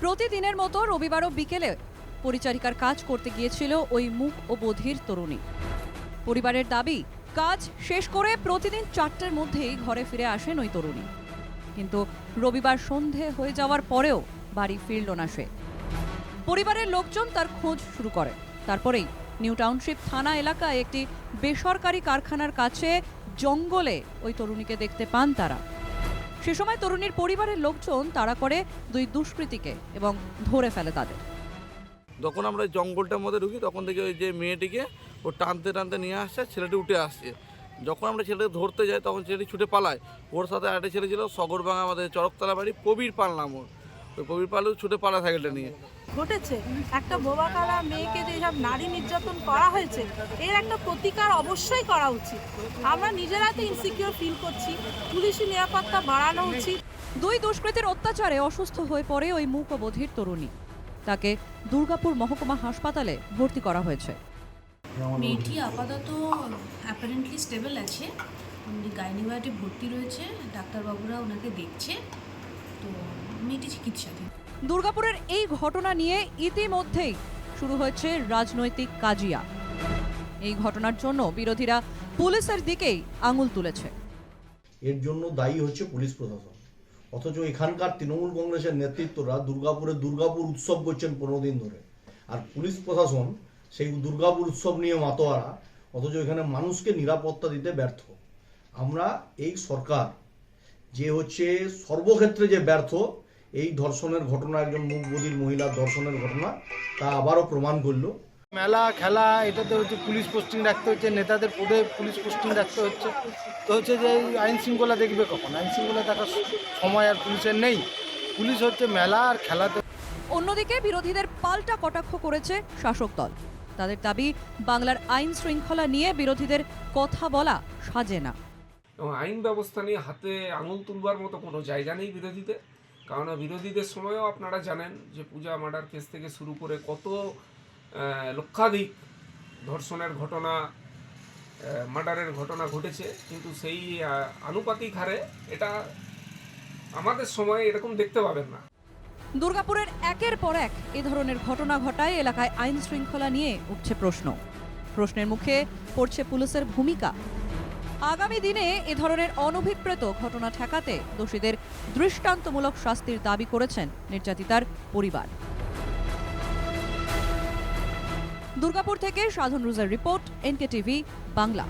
প্রতিদিনের মতো রবিবারও বিকেলে পরিচারিকার কাজ করতে গিয়েছিল ওই মুখ ও বধির তরুণী। পরিবারের দাবি, কাজ শেষ করে প্রতিদিন চারটের মধ্যেই ঘরে ফিরে আসেন ওই তরুণী। কিন্তু রবিবার সন্ধে হয়ে যাওয়ার পরেও বাড়ি ফিরল না সে। পরিবারের লোকজন তার খোঁজ শুরু করে। তারপরেই নিউ টাউনশিপ থানা এলাকায় একটি বেসরকারি কারখানার কাছে জঙ্গলে ওই তরুণীকে দেখতে পান তারা। সে সময় তরুণীর পরিবারের লোকজন তাড়া করে দুই দুষ্কৃতীকে এবং ধরে ফেলে তাদের। যখন আমরা জঙ্গলটার মধ্যে ঢুকি, তখন থেকে ওই যে মেয়েটিকে ও টানতে টানতে নিয়ে আসছে, ছেলেটি উঠে আসছে। যখন আমরা ছেলেটি ধরতে যাই, তখন ছেলেটি ছুটে পালায়। ওর সাথে আরেকটা ছেলে ছিল সগরবাঙা আমাদের চরকতলা বাড়ি, প্রবীর পাল নাম ওর ওই প্রবীর পালও ছুটে পালা সাইকেলটা নিয়ে। ঘটেছে। একটা বোবাকালা মেয়েকে যে সব নারী নির্যাতন করা হয়েছে এর একটা প্রতিকার অবশ্যই করা উচিত। আমরা নিজেরা তো ইনসিকিউর ফিল করছি পুলিশি নিরাপত্তা বাড়ানো উচিত। দুই দুষ্কৃতীর অত্যাচারে অসুস্থ হয়ে পড়ে ওই মুক ও তরুণী। তাকে দুর্গাপুর মহকুমা হাসপাতালে ভর্তি করা হয়েছে। মেয়েটি আপাতত অ্যাপারেন্টলি স্টেবল আছে। উনি গাইনিওয়ার্ডে ভর্তি রয়েছে। ডাক্তারবাবুরা ওনাকে দেখছে। তো মেয়েটি চিকিৎসাধীন দুর্গাপুরের এই ঘটনা নিয়ে ইতিমধ্যেই শুরু হয়েছে রাজনৈতিক কাজিয়া। এই ঘটনার জন্য বিরোধীরা পুলিশের দিকেই আঙুল তুলেছে। এর জন্য দায়ী হচ্ছে পুলিশ প্রশাসন। অথচ এখানকার তৃণমূল কংগ্রেসের নেতৃত্বরা দুর্গাপুরে দুর্গাপুর উৎসব করছেন পনেরো দিন ধরে। আর পুলিশ প্রশাসন সেই দুর্গাপুর উৎসব নিয়ে মাতোয়ারা, অথচ এখানে মানুষকে নিরাপত্তা দিতে ব্যর্থ। আমরা এই সরকার যে হচ্ছে সর্বক্ষেত্রে যে ব্যর্থ এই ধর্ষণের ঘটনা একজন মুখবধির মহিলার ধর্ষণের ঘটনা তা আবারও প্রমাণ করল। মেলা খেলা এটাতে হচ্ছে পুলিশ পোস্টিং রাখতে হচ্ছে নেতাদের পদে পুলিশ পোস্টিং রাখতে হচ্ছে। তো হচ্ছে যে এই আইন শৃঙ্খলা দেখবে কখন? আইন শৃঙ্খলা দেখার সময় আর পুলিশের নেই। পুলিশ হচ্ছে মেলা আর খেলাতে অন্যদিকে বিরোধীদের পাল্টা কটাক্ষ করেছে শাসক দল। তাদের দাবি বাংলার আইন শৃঙ্খলা নিয়ে বিরোধীদের কথা বলা সাজে না। এবং আইন ব্যবস্থা নিয়ে হাতে আঙুল তুলবার মতো কোনো জায়গা নেই বিরোধীদের। কারণ বিরোধীদের সময়ও আপনারা জানেন যে পূজা মার্ডার কেস থেকে শুরু করে কত লক্ষাধিক ধর্ষণের ঘটনা মার্ডারের ঘটনা ঘটেছে। কিন্তু সেই আনুপাতিক হারে এটা আমাদের সময়ে এরকম দেখতে পাবেন না। দুর্গাপুরের একের পর এক এ ধরনের ঘটনা ঘটায় এলাকায় আইন শৃঙ্খলা নিয়ে উঠছে প্রশ্ন। প্রশ্নের মুখে পড়ছে পুলিশের ভূমিকা। আগামী দিনে এ ধরনের অনভিপ্রেত ঘটনা ঠেকাতে দোষীদের দৃষ্টান্তমূলক শাস্তির দাবি করেছেন নির্যাতিতার পরিবার। দুর্গাপুর থেকে সাধন রোজার রিপোর্ট এনকে টিভি বাংলা।